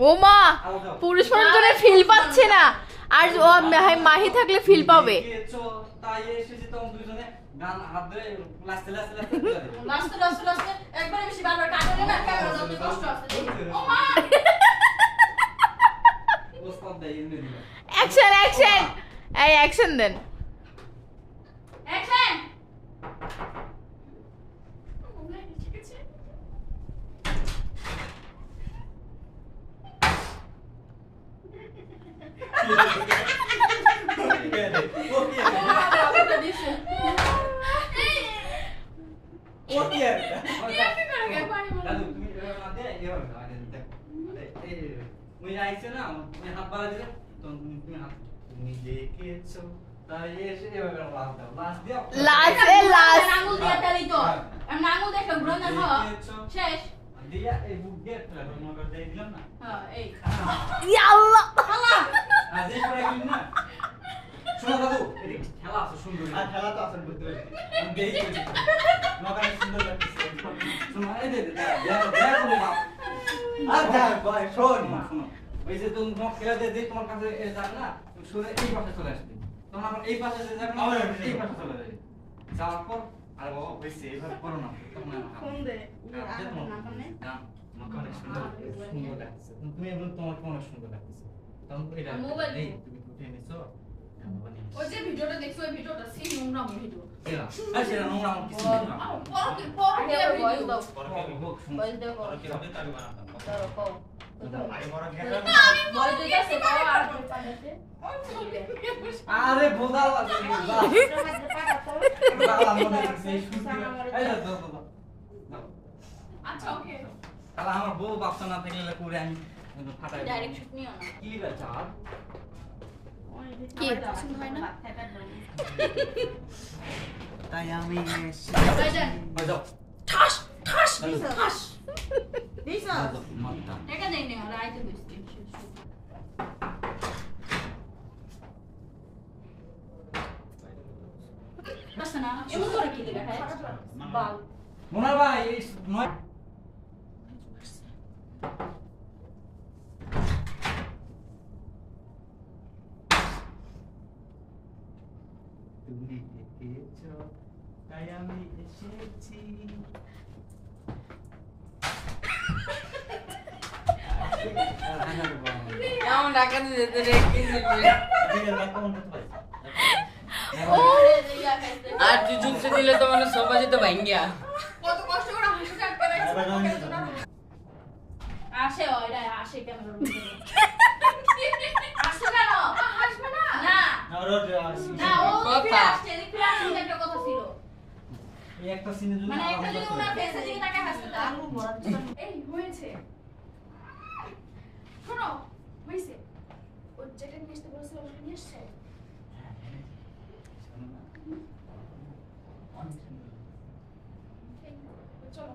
ওমা পুরুষ মানুষজনের ফিল পাচ্ছে না। আর ও মাহি থাকলে ফিল পাবে। অ্যাকশন অ্যাকশন এই অ্যাকশন দেন। তুমি আইছো না, তুমি হাত বাড়া দিলে, তখন তুমি- হাত- তুমি দেখেছ, তাই এসে এভাবে লাস্ট দাও, লাস্ট দিও। লাস্ট এ লাস্ট আঙুল দিয়ে তালি তো আমি আঙুল দেখে ঘুরে না হ্যাঁ শেষ দিয়া এই বুক দিয়ে ফেলে, মনে করে দিলাম না। হ্যাঁ এই ইয়া আল্লাহ আর যে করে গেলি না, শোনো দাদু, খেলা আছে সুন্দর। আর খেলা তো আসলে বুঝতে পেরেছি। আমি দেখি তো। সুন্দর লাগতেছে। শোনো, এই দে, দে, দেখো, দেখো বাপ। আচ্ছা, ভাই, শোন। শোনো, শোনো। ওই যে তুমি তোমার কাছে যাবে না, তুমি সরে এই পাশে চলে আসবে। তখন আবার এই পাশে যে যাবে না, এই পাশে চলে যাবে। যাওয়ার পর, আরে বাবা, হয়েছে, এইভাবে করো না। ফোন দে দে তোমার। তোমাকে অনেক সুন্দর লাগতেছে। তুমি অনেক সুন্দর। তখন এটা- তুমি উঠে নিছো, ওই যে ভিডিওটা দেখছ ওই ভিডিওটা সেই নোংরা ভিডিও আর বোঝা মনে আচ্ছা ওকে তাহলে আমার বউ বাচ্চা না থাকলে করে আমি ফাটাই ডাইরেক্ট শুট নিও না কি রে কি পছন্দ হয় না তাই আমি এসেছি। ভাইজান ওই দাও ঠাস ঠাস দাও, ঠাস দাও, দাও, মাথা। টাকা দেই না আর আইতে দিছি আচ্ছা না এমন করে কি লেখা হ্যাঁ বাল মোনার ভাই এই নয় তুমি দেখেছ, তাই আমি এসেছি। এমন ডাকাতে যেতে রে কেমন আর তুই জুসে দিলে তো মানে সোফা যেত ভাঙ্গিয়া কত কষ্ট করে হাসি আসে ওইটা আসে আসে কেন হাসবে না না না, ওর আসি। না ও কথা। ফিরে আসছে ফিরে আসছে একটা কথা এই একটা সিনে যদি মানে একটা যদি ওনার ফেসে দিকে তাকায় হাসতে দাও এই হয়েছে। শোনো হইছে ও যেটা নিয়ে আসতে নিয়ে এসেছে চলো।